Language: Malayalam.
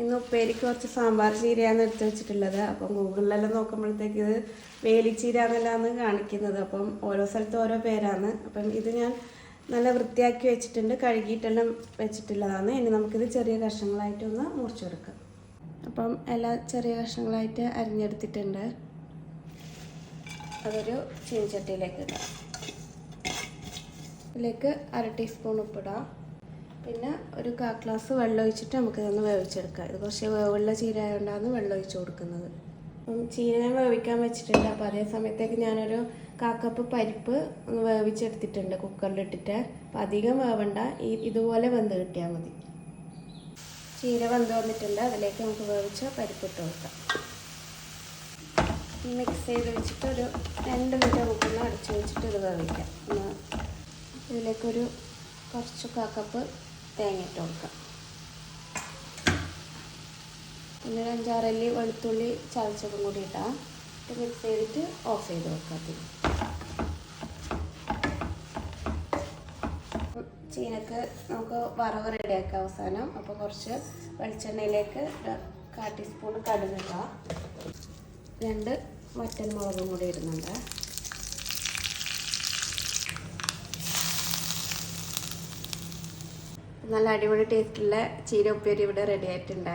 ഇന്ന് ഉപ്പേരിക്ക് കുറച്ച് സാമ്പാർ ചീരയാണ് എടുത്ത് വെച്ചിട്ടുള്ളത്. അപ്പം ഗൂഗിളിലെല്ലാം നോക്കുമ്പോഴത്തേക്ക് ഇത് വേലിച്ചീര എന്നെല്ലാമാണ് കാണിക്കുന്നത്. അപ്പം ഓരോ സ്ഥലത്ത് ഓരോ പേരാണ്. അപ്പം ഇത് ഞാൻ നല്ല വൃത്തിയാക്കി വെച്ചിട്ടുണ്ട്. കഴുകിയിട്ടെല്ലാം വെച്ചിട്ടുള്ളതാണ്. ഇനി നമുക്കിത് ചെറിയ കഷ്ണങ്ങളായിട്ടൊന്ന് മുറിച്ചെടുക്കാം. അപ്പം എല്ലാ ചെറിയ കഷ്ണങ്ങളായിട്ട് അരിഞ്ഞെടുത്തിട്ടുണ്ട്. അതൊരു ചീനിച്ചട്ടിയിലേക്ക് ഇടാം. ഇതിലേക്ക് അര ടീസ്പൂൺ ഉപ്പിടാം. പിന്നെ ഒരു കാ ഗ്ലാസ് വെള്ളം ഒഴിച്ചിട്ട് നമുക്ക് ഇതൊന്ന് വേവിച്ചെടുക്കാം. ഇത് കുറച്ച് വേവുള്ള ചീര ആയതുകൊണ്ടാണ് വെള്ളം ഒഴിച്ച് കൊടുക്കുന്നത്. അപ്പം ചീര ഞാൻ വേവിക്കാൻ വെച്ചിട്ടുണ്ട് അപ്പോൾ അതേ സമയത്തേക്ക് ഞാനൊരു കാക്കപ്പ് പരിപ്പ് ഒന്ന് വേവിച്ചെടുത്തിട്ടുണ്ട് കുക്കറിലിട്ടിട്ട്. അപ്പോൾ അധികം വേവണ്ട. ഈ ഇതുപോലെ വെന്ത് കിട്ടിയാൽ മതി. ചീര വെന്ത് വന്നിട്ടുണ്ട്. അതിലേക്ക് നമുക്ക് വേവിച്ച പരിപ്പ് ഇട്ട് കൊടുക്കാം. മിക്സ് ചെയ്ത് വെച്ചിട്ട് ഒരു രണ്ട് മിനിറ്റ് നമുക്കൊന്ന് അടച്ചു വെച്ചിട്ട് ഇത് വേവിക്കാം. ഇതിലേക്കൊരു കുറച്ച് കാക്കപ്പ് തേങ്ങ ഇട്ട് കൊടുക്കാം. പിന്നെ ഒരു അഞ്ചാറല്ലി വെളുത്തുള്ളി ചതച്ചതും കൂടി ഇട്ടാം ഇട്ട് മിക്സ് ചെയ്തിട്ട് ഓഫ് ചെയ്ത് വെക്കാം ചീനക്ക് നമുക്ക് വറവ് റെഡിയാക്കാം അവസാനം. അപ്പോൾ കുറച്ച് വെളിച്ചെണ്ണയിലേക്ക് കാ ടീസ്പൂൺ കടുക് ഇടാം. രണ്ട് വറ്റൽ മുളകും കൂടി ഇടുന്നുണ്ട്. നല്ല അടിപൊളി ടേസ്റ്റുള്ള ചീര ഉപ്പേരി ഇവിടെ റെഡി ആയിട്ടുണ്ട്.